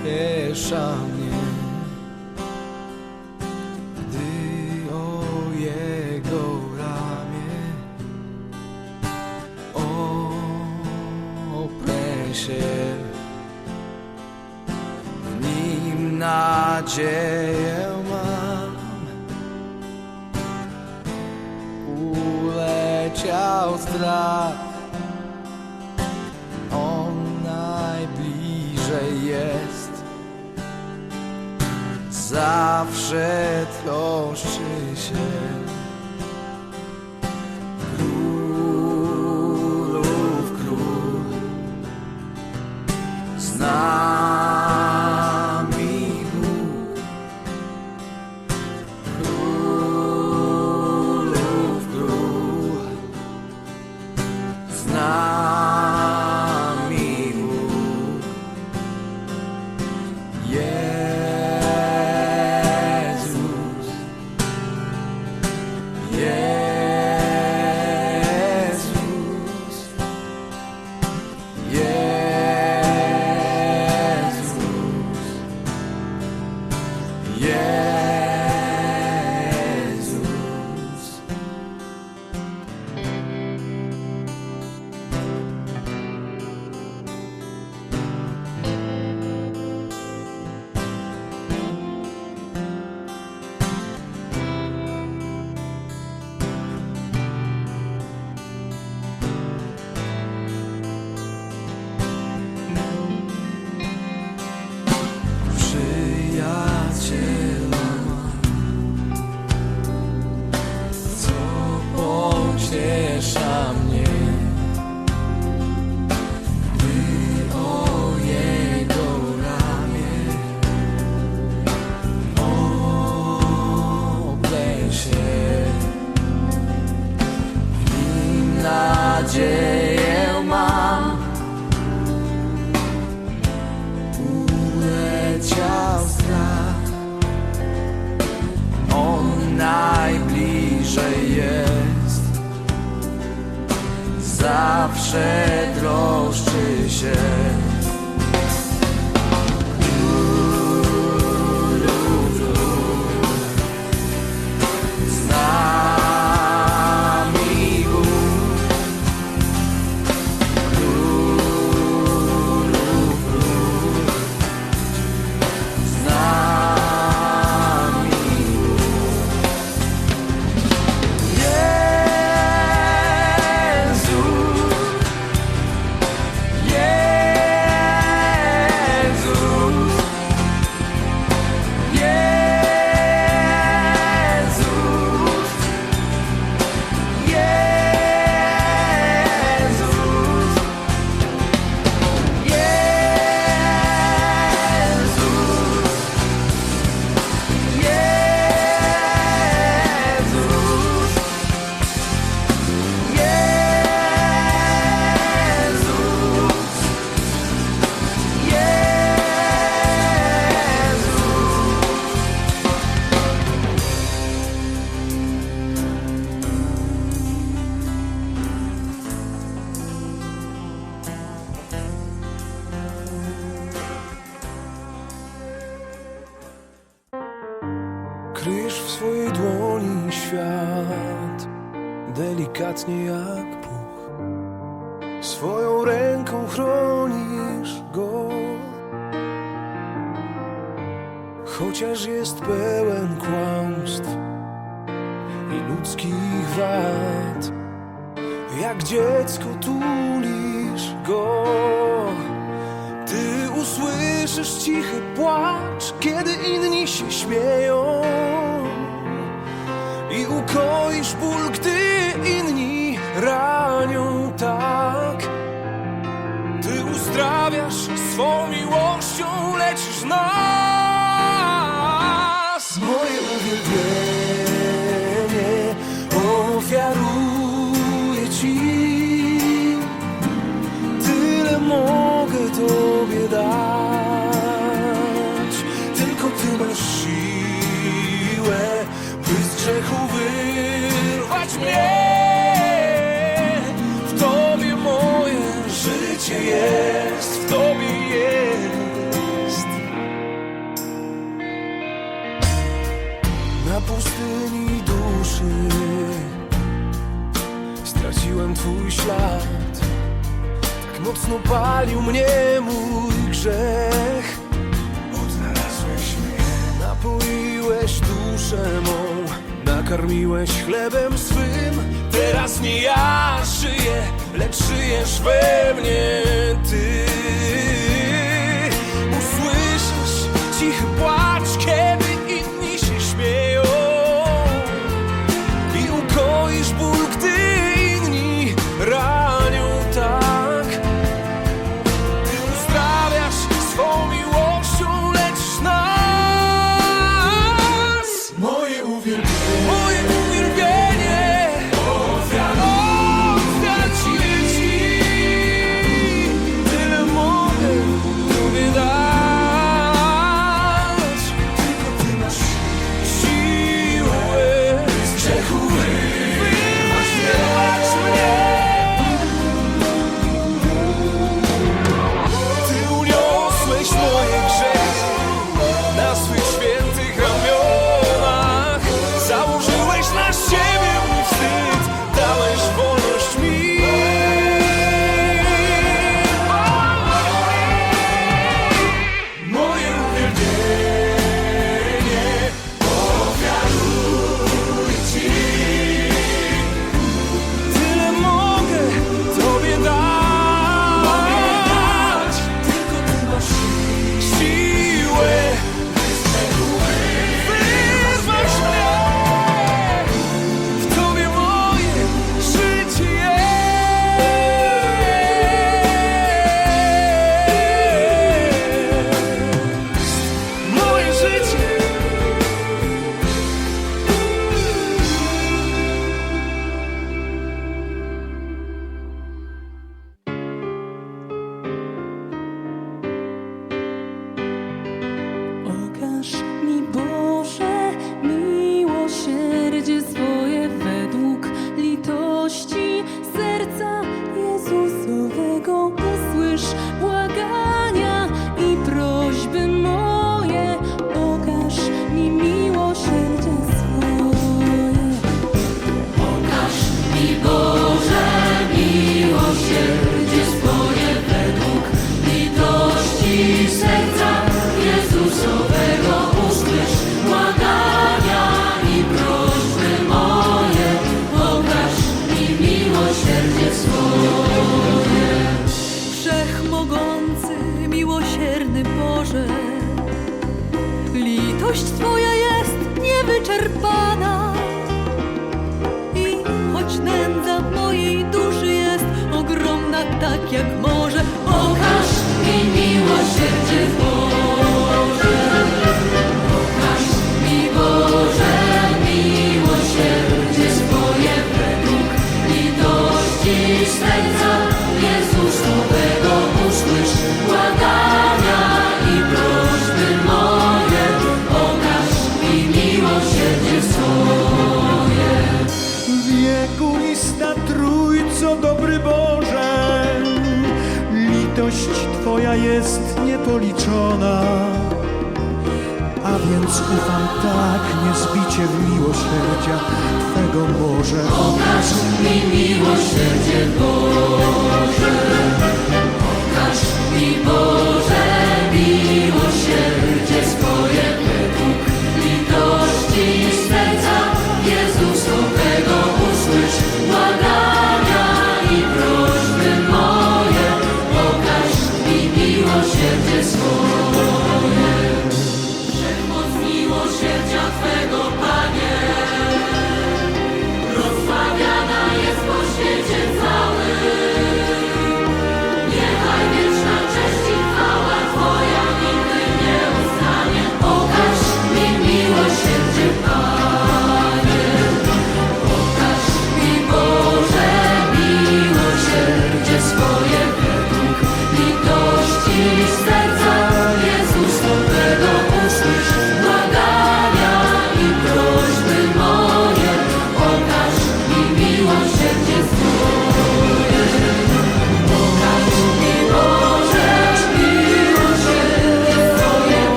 pocieszam strach, on najbliżej jest. Zawsze troszczy się. Królów król z Yeah. sunshine. Zawsze troszczy się. Delikatnie jak puch. Swoją ręką chronisz go, chociaż jest pełen kłamstw i ludzkich wad. Jak dziecko tulisz go, ty usłyszysz cichy płacz, kiedy inni się śmieją i ukoisz ból, gdy ranią tak. Ty uzdrawiasz swą miłością, leczysz nas. Moje uwielbienie ofiaruję na pustyni duszy Straciłem twój ślad. Tak mocno palił mnie mój grzech. Odnalazłeś mnie. Napoiłeś duszę mą. Nakarmiłeś chlebem swym. Teraz nie ja żyję Lecz żyjesz we mnie ty. biegunista Trójco dobry Boże. Litość Twoja jest niepoliczona. A więc ufam tak niezbicie w miłosierdzia Twego Boże. Okaż mi miłosierdzie Boże. Pokaż mi Boże.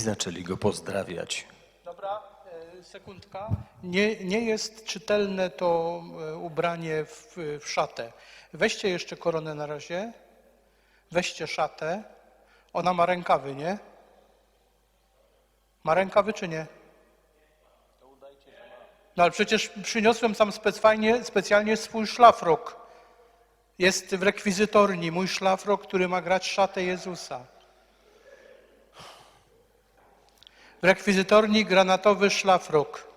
Zaczęli go pozdrawiać. Dobra, e, sekundka. Nie, nie jest czytelne to e, ubranie w, w szatę. Weźcie jeszcze koronę na razie. Weźcie szatę. Ona ma rękawy, nie? Ma rękawy czy nie? No ale przecież przyniosłem tam specjalnie, specjalnie swój szlafrok. Jest w rekwizytorni mój szlafrok, który ma grać szatę Jezusa. W rekwizytorni granatowy szlafrok.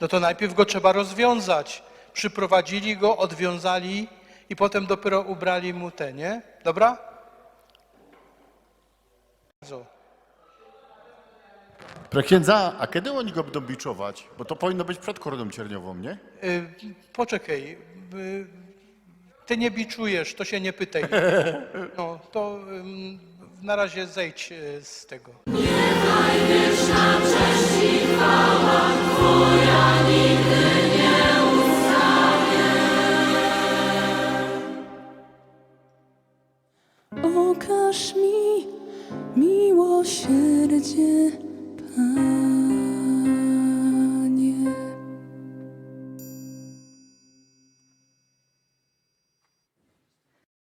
No to najpierw go trzeba rozwiązać. Przyprowadzili go, odwiązali i potem dopiero ubrali mu te, nie? Dobra? So. Proszę księdza, a kiedy oni go będą biczować? Bo to powinno być przed koroną cierniową, nie? Y, poczekaj. y, ty nie biczujesz, to się nie pytaj. No, to na razie zejdź y, z tego. Panie.